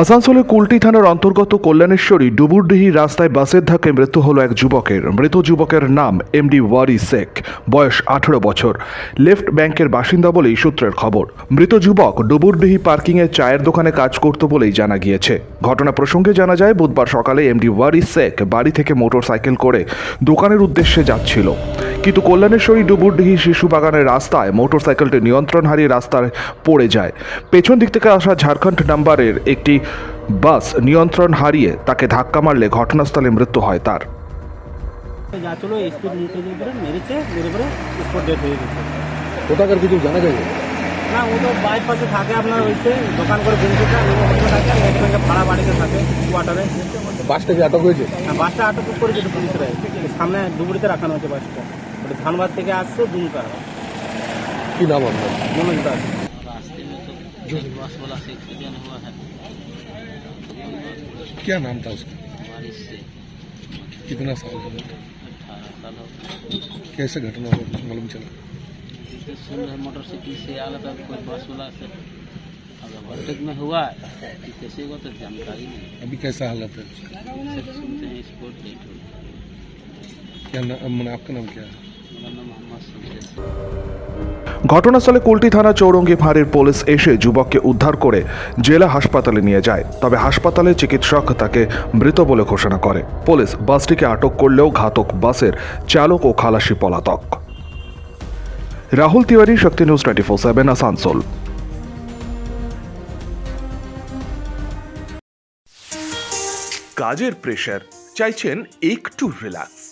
আসানসোলের কুলটি থানার অন্তর্গত কল্যাণেশ্বরী ডুবুরডিহি রাস্তায় বাসের ধাক্কায় মৃত্যু হলো এক যুবকের। মৃত যুবকের নাম এমডি ওয়ারি শেখ, বয়স আঠেরো বছর। লেফট ব্যাংকের বাসিন্দা বলেই সূত্রের খবর। মৃত যুবক ডুবুরডিহি পার্কিংয়ে চায়ের দোকানে কাজ করত বলেই জানা গিয়েছে। ঘটনা প্রসঙ্গে জানা যায়, বুধবার সকালে এমডি ওয়ারি শেখ বাড়ি থেকে মোটরসাইকেল করে দোকানের উদ্দেশ্যে যাচ্ছিল। কিন্তু কল্যাণেশ্বরী ডুবুরডিহি শিশু বাগানের রাস্তায় মোটরসাইকেলটি নিয়ন্ত্রণ হারিয়ে রাস্তায় পড়ে যায়। পেছন দিক থেকে আসা ঝাড়খণ্ড নাম্বারের একটি বাস নিয়ন্ত্রণ হারিয়ে তাকে ধাক্কা মারলে ঘটনাস্থলে মৃত্যু হয় তার যাচ্ছিল স্পিড মুখে দিয়ে করে মেরেছে মেরে পরে স্পট ডেট হয়ে গেছে কোথাকার কিছু জানা যায় না ও তো বাইপাসে থাকে আপনার হয়েছে দোকান করে বেঞ্চিটা ওখানে থাকে আর এক সঙ্গে ভাড়া বাড়িতে থাকে কোয়ার্টারে বাসটা কি আটক হয়েছে আর বাসটা আটক করেছে তো পুলিশরা সামনে ডুবুরিতে রাখানো হচ্ছে বাসটা ওটা ধানবাদ থেকে আসছে দুমকা কি নাম আপনার মনোজ দাস रास्ते में तो बस वाला से एक्सीडेंट हुआ है क्या नाम था उसका? कितना साल हो गया? कैसे घटना हुआ कुछ मालूम चला? सुन रहे मोटरसाइकिल से आ रहा था कोई बस वाला से। अगर में हुआ कि कैसे हुआ तो जानकारी नहीं। अभी कैसा हालत है? सुनते हैं स्पोर्ट लेट हो क्या नाम आपका नाम क्या है? ঘটনাস্থলে কুলটি থানা চৌরঙ্গি ফাঁড়ির পুলিশ এসে যুবককে উদ্ধার করে জেলা হাসপাতালে নিয়ে যায়। তবে হাসপাতালে চিকিৎসক তাকে মৃত বলে ঘোষণা করে। পুলিশ বাসটিকে আটক করলেও ঘাতক বাসের চালক ও খালাসি পলাতক। Rahul Tiwari, Shakti news twenty four seven, Asansol. কাজের প্রেশার চাইছেন একটু রিল্যাক্স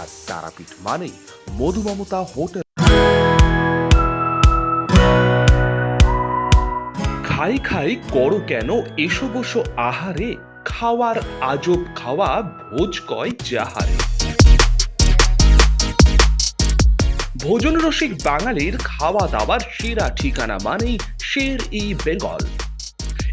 আর তারাপীঠ মানেই মধু মমতা হোটেল। খাই খাই করো কেন? এসো বসো আহারে। খাওয়ার আজব খাওয়া, ভোজ কয় যাহারে। ভোজন রসিক বাঙালির খাওয়া দাওয়ার সেরা ঠিকানা মানেই Sher e Bengal